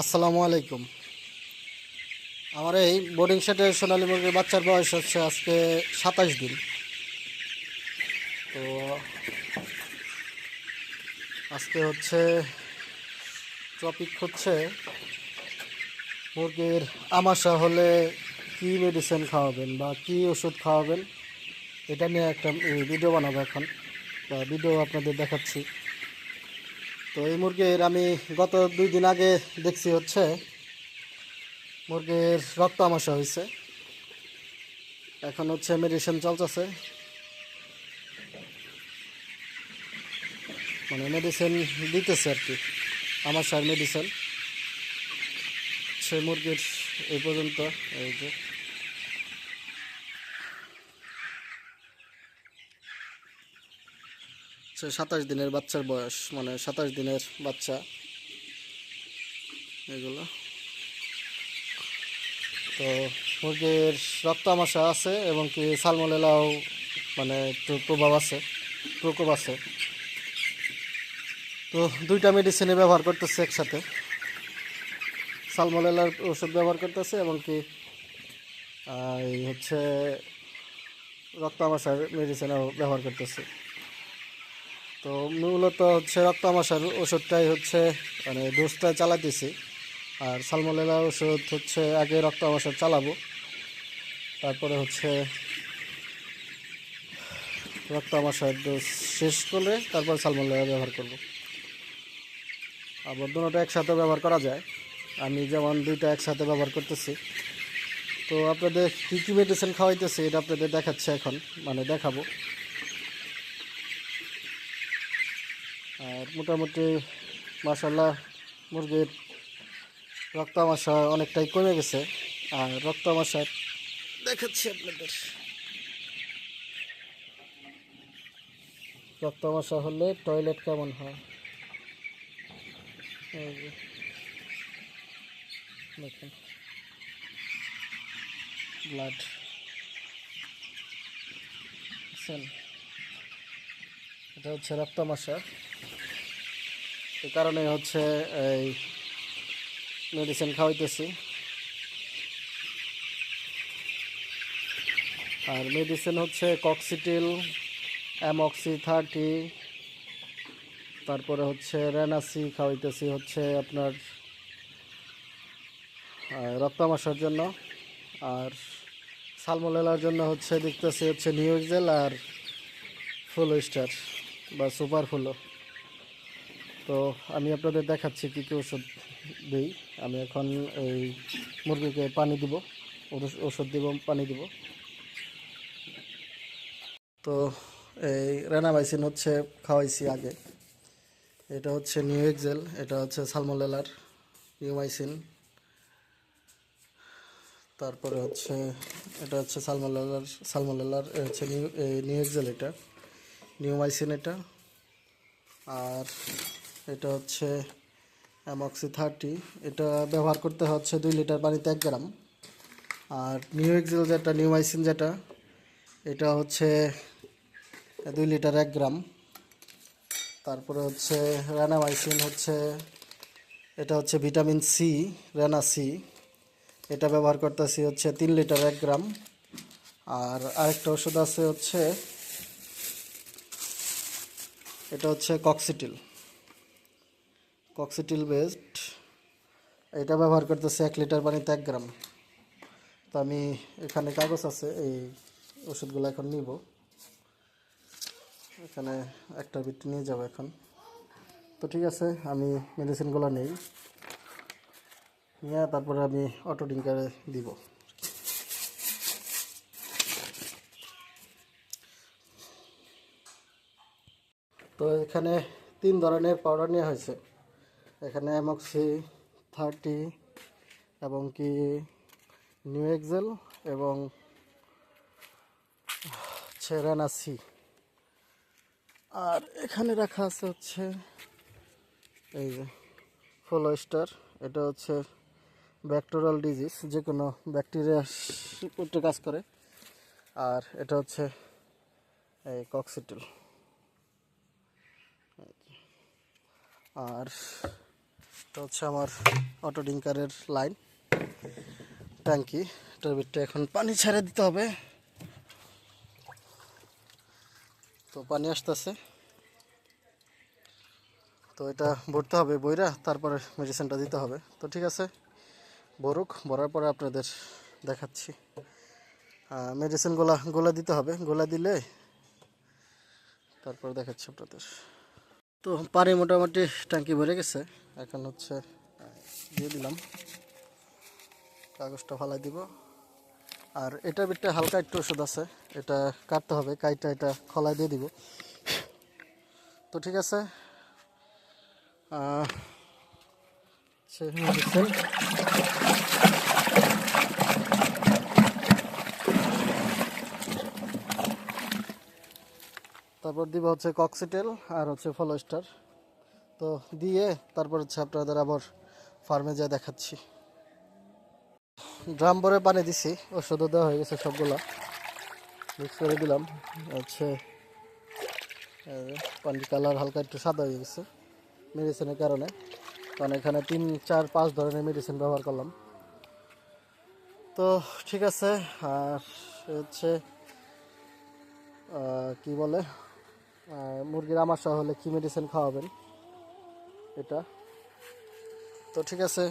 আসসালামু আলাইকুম। আমার এই বোর্ডিং সেটের সোনালী মুরগির বাচ্চার বয়স হচ্ছে আজকে সাতাশ দিন। তো আজকে হচ্ছে টপিক হচ্ছে মুরগির আমাশা হলে কি মেডিসিন খাওয়াবেন বা কি ওষুধ খাওয়াবেন, এটা নিয়ে একটা ভিডিও বানাবো এখন। ভিডিও আপনাদের দেখাচ্ছি। তো এই মুরগির আমি গত দুই দিন আগে দেখছি হচ্ছে, মুরগির রক্ত আমাশা হয়েছে। এখন হচ্ছে মেডিসিন চলতেছে। মানে মেডিসিন দিতেছে আর কি আমাশার মেডিসিন সে মুরগির এই পর্যন্ত, এই যে। সে সাতাশ দিনের বাচ্চার বয়স মানে সাতাশ দিনের বাচ্চা। এগুলো। তো মুরগির রক্ত আমাশা আছে এবং কি সালমোনেলাও মানে একটু প্রভাব আছে, প্রকোপ আছে। তো দুইটা মেডিসিনে ব্যবহার করতেছে একসাথে। সালমোনেলার ওষুধ ব্যবহার করতেছে এবং কি এই হচ্ছে রক্ত আমাশার মেডিসিনও ব্যবহার করতেছে। তো মূলত হচ্ছে রক্ত আমাশার ওষুধটাই হচ্ছে মানে ডোজটা চালাতেছি আর সালমোনেলা ওষুধ হচ্ছে আগে রক্ত আমাশার চালাবো। তারপরে হচ্ছে রক্ত আমাশার ডোজ শেষ করলে তারপর সালমোনেলা ব্যবহার করব। আবার দুটোটা একসাথে ব্যবহার করা যায়। আমি যেমন দুইটা একসাথে ব্যবহার করতেছি। তো আপনাদের কী কী মেডিসিন খাওয়াইতেছি এটা আপনাদের দেখাচ্ছে এখন মানে দেখাবো। আর মোটামুটি মাসাল্লাহ মুরগির রক্ত আমাশা অনেকটাই কমে গেছে। আর রক্ত আমাশার দেখাচ্ছি আপনাদের। রক্ত আমাশা হলে টয়লেট কেমন হয়? দেখুন। ব্লাড। এটা হচ্ছে রক্ত এই কারণে হচ্ছে এই মেডিসিন খাওয়াইতেছি। আর মেডিসিন হচ্ছে কক্সিটিল অ্যামক্সি থার্টি তারপরে হচ্ছে রেনাসি খাওয়াইতেছি হচ্ছে আপনার রক্তামাশার জন্য। আর সালমোনেলার জন্য হচ্ছে দেখতেছি হচ্ছে নিউজেল আর ফুল স্টার বা সুপার ফুলো তো আমি আপনাদের দেখাচ্ছি কী কী ওষুধ দিই। আমি এখন এই মুরগিকে পানি দিব ওষ- ওষুধ দিব, পানি দিব। তো এই রেনামাইসিন হচ্ছে খাওয়াইছি আগে। এটা হচ্ছে নিউ এক্সেল এটা হচ্ছে সালমোলেলার নিউমাইসিন তারপরে হচ্ছে, এটা হচ্ছে সালমোলেলার সালমোলেলার হচ্ছে নিউ এই নিউ এক্সেল এটা। নিউমাইসিন এটা। আর এটা হচ্ছে অ্যামক্সি থার্টি এটা ব্যবহার করতে হচ্ছে দুই লিটার পানিতে এক গ্রাম। আর নিউ এক্সেল যেটা নিউমাইসিন যেটা, এটা হচ্ছে দুই লিটার এক গ্রাম। তারপরে হচ্ছে র্যানামাইসিন হচ্ছে, এটা হচ্ছে ভিটামিন সি র্যানা সি এটা ব্যবহার করতেছি হচ্ছে তিন লিটার এক গ্রাম। আর আরেকটা ওষুধ আছে হচ্ছে, এটা হচ্ছে কক্সিটিল কক্সিটিল বেস্ট। এটা ব্যবহার করতেছে এক লিটার পানিতে এক গ্রাম। তো আমি এখানে কাগজ আছে, এই ওষুধগুলো এখন নিব। এখানে একটা বিট নিয়ে যাব এখন। তো ঠিক আছে, আমি মেডিসিনগুলো নেই। নিয়ে তারপরে আমি অটো ডিঙ্কারে দিব। তো এখানে তিন ধরনের পাউডার নেওয়া হয়েছে। এখানে অ্যামক্সি থার্টি এবং কি নিউ এক্সেল এবং ছেরানাসি আর এখানে রাখা আছে হচ্ছে এই যে ফলো স্টার এটা হচ্ছে ব্যাকটেরিয়াল ডিজিজ যে কোনো ব্যাকটেরিয়া কাজ করে। আর এটা হচ্ছে এই কক্সিটিল আর এটা হচ্ছে আমার অটো ডিঙ্কারের লাইন ট্যাঙ্কি। এটার ভিতরে এখন পানি ছেড়ে দিতে হবে। তো পানি আসতেছে। তো এটা ভরতে হবে বইরা, তারপরে মেডিসিনটা দিতে হবে। তো ঠিক আছে বরুক ভরার পরে আপনাদের দেখাচ্ছি। মেডিসিন গোলা গোলা দিতে হবে। গোলা দিলে তারপর দেখাচ্ছি আপনাদের। তো পানি মোটামুটি ট্যাঙ্কি ভরে গেছে। এখন হচ্ছে, দিয়ে দিলাম। কাগজটা ফালাই দিব। আর এটা ভিতরে হালকা একটু ওষুধ আছে। এটা কাটতে হবে কাইটা এটা খলায় দিয়ে দিব। তো ঠিক আছে। তারপর দিব হচ্ছে কক্সিটেল আর হচ্ছে ফলোস্টার তো দিয়ে তারপর হচ্ছে আপনাদের আবার ফার্মে যা দেখাচ্ছি। ড্রাম ভরে পানি দিছি ওষুধও দেওয়া হয়ে গেছে সবগুলা। মিক্স করে দিলাম। হচ্ছে পানির কালার হালকা একটু সাদা হয়ে গেছে মেডিসিনের কারণে। কারণ এখানে তিন, চার, পাঁচ ধরনের মেডিসিন ব্যবহার করলাম। তো ঠিক আছে, আর হচ্ছে কি বলে? মুরগির আমাশা হলে কি মেডিসিন খাওয়াবেন? এটা। তো ঠিক আছে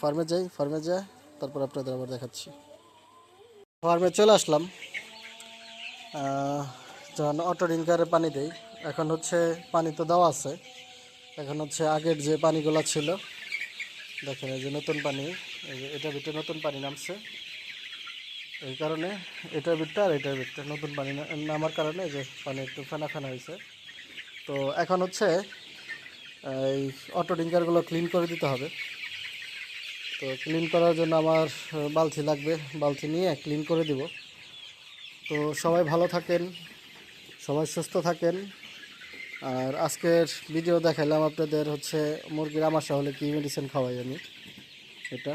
ফার্মে যাই ফার্মে যাই তারপর আপনাদের আবার দেখাচ্ছি। ফার্মে চলে আসলাম। যখন অটো রিঙ্কারে পানি দেই, এখন হচ্ছে পানি তো দেওয়া আছে। এখন হচ্ছে আগের যে পানিগুলো ছিল, দেখেন এই যে নতুন পানি এটার ভিতরে নতুন পানি নামছে। এই কারণে এটার ভিতরে আর এটার ভিতরে নতুন পানি নামার কারণে যে পানি একটু ফেনা ফেনা হয়েছে। তো এখন হচ্ছে, এই অটো ডিঙ্কারগুলো ক্লিন করে দিতে হবে। তো ক্লিন করার জন্য আমার বালতি লাগবে। বালতি নিয়ে ক্লিন করে দিব। তো সবাই ভালো থাকেন, সবাই সুস্থ থাকেন। আর আজকের ভিডিও দেখাইলাম আপনাদের হচ্ছে মুরগির আমাশা হলে কী মেডিসিন খাওয়াই আমি, এটা।